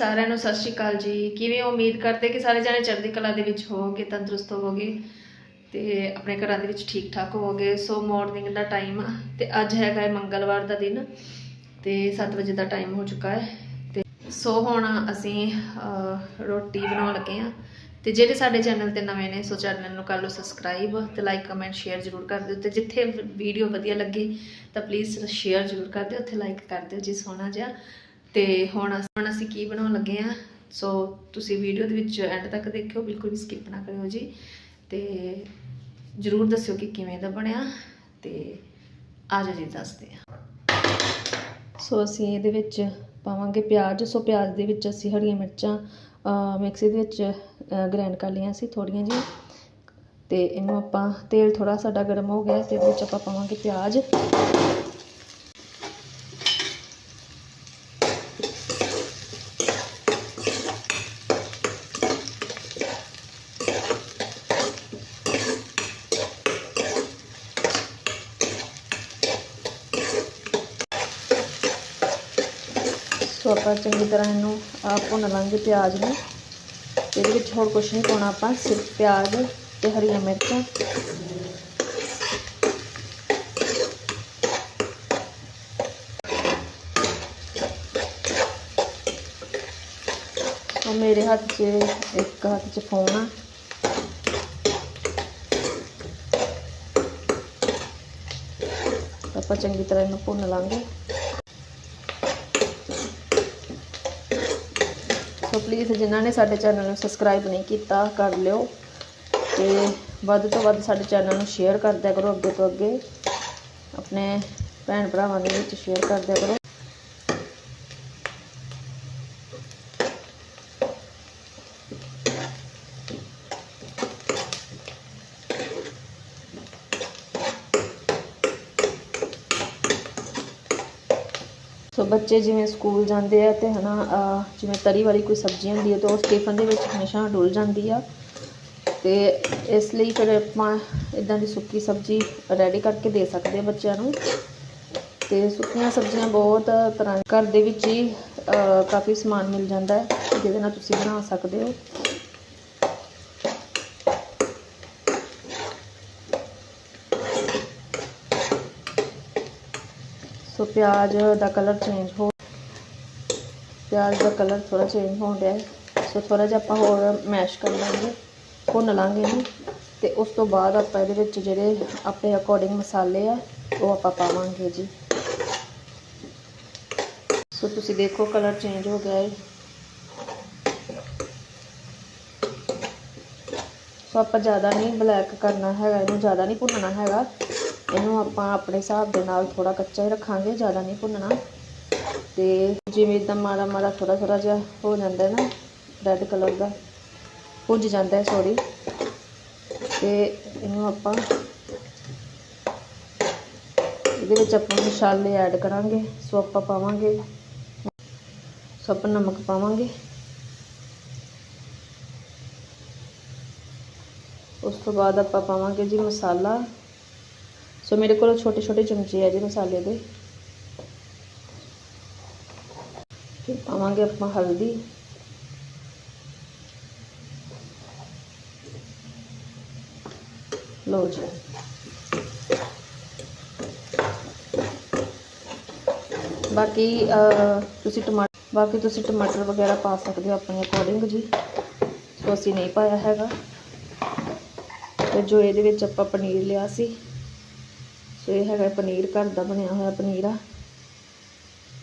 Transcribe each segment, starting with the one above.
ਸਾਰਿਆਂ ਨੂੰ ਸਤਿ ਸ਼੍ਰੀ ਅਕਾਲ ਜੀ। ਕਿਵੇਂ ਉਮੀਦ ਕਰਦੇ ਕਿ ਸਾਰੇ ਜਣੇ ਚੜ੍ਹਦੀ ਕਲਾ ਦੇ ਵਿੱਚ ਹੋਵੋਗੇ, ਤੰਦਰੁਸਤ ਹੋਵੋਗੇ ਤੇ ਆਪਣੇ ਘਰਾਂ ਦੇ ਵਿੱਚ ਠੀਕ ਠਾਕ ਹੋਵੋਗੇ। ਸੋ ਮਾਰਨਿੰਗ ਦਾ ਟਾਈਮ ਤੇ ਅੱਜ ਹੈਗਾ ਹੈ ਮੰਗਲਵਾਰ ਦਾ ਦਿਨ ਤੇ 7 ਵਜੇ ਦਾ ਟਾਈਮ ਹੋ ਚੁੱਕਾ ਹੈ ਤੇ ਸੋ ਹੁਣ ਅਸੀਂ ਰੋਟੀ ਬਣਾਉਣ ਲੱਗੇ ਆ ਤੇ ਜਿਹੜੇ ਸਾਡੇ ਚੈਨਲ ਤੇ ਨਵੇਂ ਨੇ, ਸੋ ਚੈਨਲ ਨੂੰ ਕਰ ਲਓ ਸਬਸਕ੍ਰਾਈਬ ਤੇ ਲਾਈਕ ਕਮੈਂਟ ਸ਼ੇਅਰ ਜ਼ਰੂਰ ਕਰ ਦਿਓ ਤੇ ਜਿੱਥੇ ਵੀਡੀਓ ਵਧੀਆ ਲੱਗੇ ਤਾਂ ਪਲੀਜ਼ ਸ਼ੇਅਰ ਜ਼ਰੂਰ ਕਰ ਦਿਓ, ਉੱਥੇ ਲਾਈਕ ਕਰ ਦਿਓ ਜੀ ਸੋਹਣਾ ਜਿਹਾ ਤੇ ਹੁਣ ਅਸ- ਹੁਣ ਅਸੀਂ ਕੀ ਬਣਾਉਣ ਲੱਗੇ ਆ ਸੋ ਤੁਸੀਂ ਵੀਡੀਓ ਦੇ ਵਿੱਚ ਐਂਡ ਤੱਕ ਦੇਖਿਓ, ਬਿਲਕੁਲ ਵੀ ਸਕਿਪ ਨਾ ਕਰਿਓ ਜੀ। ਤੇ ਜਰੂਰ ਦੱਸਿਓ ਕਿ ਕਿਵੇਂ ਦਾ ਬਣਿਆ ਤੇ ਆ ਜਾਓ ਜੀ, ਦੱਸਦੇ ਆ ਸੋ ਅਸੀਂ ਇਹਦੇ ਵਿੱਚ ਪਾਵਾਂਗੇ ਪਿਆਜ਼। ਸੋ ਪਿਆਜ਼ ਦੇ ਵਿੱਚ ਅਸੀਂ ਹਰੀਆਂ ਮਿਰਚਾਂ ਮਿਕਸੀ ਦੇ ਵਿੱਚ ਗ੍ਰਾਈਂਡ ਕਰ ਲਈਆਂ ਸੀ ਥੋੜੀਆਂ ਜਿਹੀਆਂ। ਤੇ ਇਹਨੂੰ ਆਪਾਂ, ਤੇਲ ਥੋੜਾ ਸਾਡਾ ਗਰਮ ਹੋ ਗਿਆ ਤੇ ਇਹਦੇ ਵਿੱਚ ਆਪਾਂ ਪਾਵਾਂਗੇ ਪਿਆਜ਼। ਸੋ ਆਪਾਂ ਚੰਗੀ ਤਰ੍ਹਾਂ ਇਹਨੂੰ ਆ ਭੁੰਨ ਲਾਂਗੇ ਪਿਆਜ਼ ਨੂੰ। ਇਹਦੇ ਵਿੱਚ ਹੋਰ ਕੁਝ ਨਹੀਂ ਪਾਉਣਾ ਆਪਾਂ, ਸਿਰਫ ਪਿਆਜ਼ ਤੇ ਹਰੀਆਂ ਮਿਰਚਾਂ। ਉਹ ਮੇਰੇ ਹੱਥ 'ਚ, ਇੱਕ ਹੱਥ 'ਚ ਫੋਨ ਆ। ਆਪਾਂ ਚੰਗੀ ਤਰ੍ਹਾਂ ਇਹਨੂੰ ਭੁੰਨ ਲਾਂਗੇ। ਸੋ ਪਲੀਜ਼ ਜਿਨ੍ਹਾਂ ਨੇ ਸਾਡੇ ਚੈਨਲ ਨੂੰ ਸਬਸਕ੍ਰਾਈਬ ਨਹੀਂ ਕੀਤਾ, ਕਰ ਲਿਓ ਤੇ ਵੱਧ ਤੋਂ ਵੱਧ ਸਾਡੇ ਚੈਨਲ ਨੂੰ ਸ਼ੇਅਰ ਕਰਦਿਆ ਕਰੋ ਅੱਗੇ ਤੋਂ ਅੱਗੇ। ਆਪਣੇ ਭੈਣ ਭਰਾਵਾਂ ਦੇ ਵਿੱਚ ਸ਼ੇਅਰ ਕਰਦਿਆ ਕਰੋ। ਸੋ ਬੱਚੇ ਜਿਵੇਂ ਸਕੂਲ ਜਾਂਦੇ ਆ ਤੇ ਹਨਾ, ਅਹ ਜਿਵੇਂ ਤਰੀ ਵਾਲੀ ਕੋਈ ਸਬਜ਼ੀ ਹੁੰਦੀ ਹੈ ਤਾਂ ਉਸ ਟਿਫਨ ਦੇ ਵਿੱਚ ਹਮੇਸ਼ਾ ਡੁੱਲ ਜਾਂਦੀ ਆ। ਤੇ ਇਸ ਲਈ ਫਿਰ ਆਪਾਂ ਇਦਾਂ ਦੀ ਸੁੱਕੀ ਸਬਜ਼ੀ ਰੈਡੀ ਕਰਕੇ ਦੇ ਸਕਦੇ ਆ ਬੱਚਿਆਂ ਨੂੰ। ਤੇ ਸੁੱਕੀਆਂ ਸਬਜ਼ੀਆਂ ਬਹੁਤ ਤਰ੍ਹਾਂ ਘਰ ਦੇ ਵਿੱਚ ਹੀ ਕਾਫੀ ਸਮਾਨ ਮਿਲ ਜਾਂਦਾ ਹੈ, ਜਿਹਦੇ ਨਾਲ ਤੁਸੀਂ ਬਣਾ ਸਕਦੇ ਹੋ। ਸੋ ਪਿਆਜ਼ ਦਾ ਕਲਰ ਚੇਂਜ ਹੋ ਪਿਆਜ਼ ਦਾ ਕਲਰ ਥੋੜਾ ਚੇਂਜ ਹੋਣ ਡਿਆ ਸੋ ਥੋੜਾ ਜਿਹਾ ਆਪਾਂ ਹੋਰ ਮੈਸ਼ ਕਰ ਲਾਂਗੇ, ਭੁੰਨ ਲਾਂਗੇ ਇਹਨੂੰ ਤੇ ਉਸ ਤੋਂ ਬਾਅਦ ਆਪਾਂ ਇਹਦੇ ਵਿੱਚ ਜਿਹੜੇ ਆਪਣੇ ਅਕੋਰਡਿੰਗ ਮਸਾਲੇ ਆ, ਉਹ ਆਪਾਂ ਪਾਵਾਂਗੇ ਜੀ। ਸੋ ਤੁਸੀਂ ਦੇਖੋ ਕਲਰ ਚੇਂਜ ਹੋ ਗਿਆ ਹੈ ਸੋ ਆਪਾਂ ਜ਼ਿਆਦਾ ਨਹੀਂ ਬਲੈਕ ਕਰਨਾ ਹੈਗਾ, ਇਹਨੂੰ ਜ਼ਿਆਦਾ ਨਹੀਂ ਭੁੰਨਣਾ ਹੈਗਾ। ਇਹਨੂੰ ਆਪਾਂ ਆਪਣੇ ਹਿਸਾਬ ਦੇ ਨਾਲ ਥੋੜਾ ਕੱਚਾ ਹੀ ਰੱਖਾਂਗੇ, ਜ਼ਿਆਦਾ ਨਹੀਂ ਭੁੰਨਣਾ। ਤੇ ਜਿਵੇਂ ਇਦਾਂ ਮਾੜਾ ਮਾੜਾ ਥੋੜਾ ਥੋੜਾ ਜਿਹਾ ਹੋ ਜਾਂਦਾ ਨਾ ਰੈੱਡ ਕਲਰ ਦਾ, ਭੁੱਜ ਜਾਂਦਾ ਹੈ ਸੌਰੀ ਤੇ ਇਹਨੂੰ ਆਪਾਂ ਇਹਦੇ ਵਿੱਚ ਆਪਾਂ ਮਸਾਲੇ ਐਡ ਕਰਾਂਗੇ ਸੋ ਆਪਾਂ ਪਾਵਾਂਗੇ ਸੋ ਆਪਾਂ ਨਮਕ ਪਾਵਾਂਗੇ। ਉਸ ਤੋਂ ਬਾਅਦ ਆਪਾਂ ਪਾਵਾਂਗੇ ਜੀ ਮਸਾਲਾ। ਸੋ ਮੇਰੇ ਕੋਲ ਛੋਟੇ ਛੋਟੇ ਚਮਚੇ ਆ ਜੀ ਮਸਾਲੇ ਦੇ। ਫਿਰ ਪਾਵਾਂਗੇ ਆਪਾਂ ਹਲਦੀ। ਲੋ ਜੀ। ਬਾਕੀ ਤੁਸੀਂ ਟਮਾਟਰ ਬਾਕੀ ਤੁਸੀਂ ਟਮਾਟਰ ਵਗੈਰਾ ਪਾ ਸਕਦੇ ਹੋ ਆਪਣੇ ਅਕੋਰਡਿੰਗ ਜੀ। ਸੋ ਅਸੀਂ ਨਹੀਂ ਪਾਇਆ ਹੈਗਾ। ਤੇ ਜੋ ਇਹਦੇ ਵਿੱਚ ਆਪਾਂ ਪਨੀਰ ਲਿਆ ਸੀ। ਸੋ ਇਹ ਹੈਗਾ ਪਨੀਰ ਘਰ ਦਾ ਬਣਿਆ ਹੋਇਆ ਪਨੀਰ ਆ।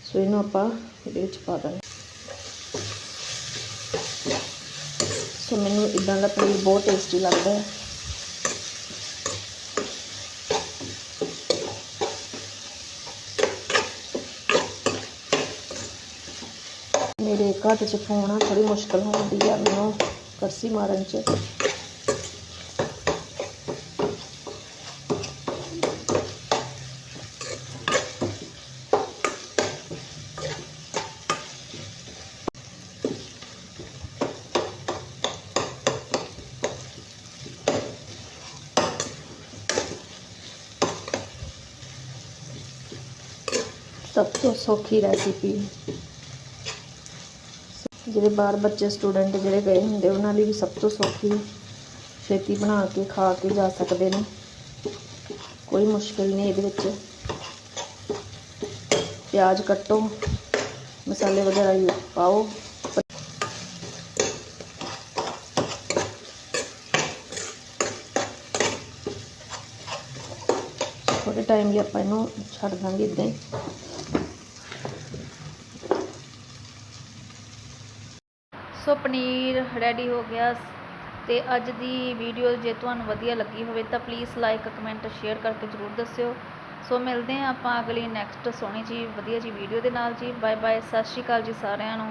ਸੋ ਇਹਨੂੰ ਆਪਾਂ ਇਹਦੇ ਵਿੱਚ ਪਾ ਦਾਂਗੇ। ਸੋ ਮੈਨੂੰ ਇਦਾਂ ਦਾ ਪਨੀਰ ਬਹੁਤ ਟੇਸਟੀ ਲੱਗਦਾ ਹੈ। ਮੇਰੇ ਘਰ 'ਚ ਫੋਨ ਆ ਥੋੜੀ ਮੁਸ਼ਕਲ ਹੁੰਦੀ ਆ, ਮੈਨੂੰ ਕਰਸੀ ਮਾਰਨ 'ਚ। ਸਭ ਤੋਂ ਸੌਖੀ ਰੈਸਿਪੀ ਜਿਹੜੇ ਬਾਹਰ ਬੱਚੇ ਸਟੂਡੈਂਟ ਜਿਹੜੇ ਗਏ ਹੁੰਦੇ, ਉਹਨਾਂ ਲਈ ਵੀ ਸਭ ਤੋਂ ਸੌਖੀ ਛੇਤੀ ਬਣਾ ਕੇ, ਖਾ ਕੇ ਜਾ ਸਕਦੇ ਨੇ। ਕੋਈ ਮੁਸ਼ਕਿਲ ਨਹੀਂ ਇਹਦੇ ਵਿੱਚ। ਪਿਆਜ਼ ਕੱਟੋ, ਮਸਾਲੇ ਵਗੈਰਾ ਪਾਓ। ਥੋੜੇ ਟਾਈਮ ਲਈ ਆਪਾਂ ਇਹਨੂੰ ਛੱਡ ਦਾਂਗੇ ਇਦਾਂ ਹੀ। ਸੋ ਪਨੀਰ ਰੈਡੀ ਹੋ ਗਿਆ ਤੇ ਅੱਜ ਦੀ ਵੀਡੀਓ ਜੇ ਤੁਹਾਨੂੰ ਵਧੀਆ ਲੱਗੀ ਹੋਵੇ ਤਾਂ ਪਲੀਜ਼ ਲਾਈਕ ਕਮੈਂਟ ਸ਼ੇਅਰ ਕਰਕੇ ਜਰੂਰ ਦੱਸਿਓ। ਸੋ ਮਿਲਦੇ ਹਾਂ ਆਪਾਂ ਅਗਲੀ ਨੈਕਸਟ ਸੋਹਣੀ ਜੀ ਵਧੀਆ ਜੀ ਵੀਡੀਓ ਦੇ ਨਾਲ ਜੀ। ਬਾਏ ਬਾਏ ਸਤਿ ਸ਼੍ਰੀ ਅਕਾਲ ਜੀ ਸਾਰਿਆਂ ਨੂੰ।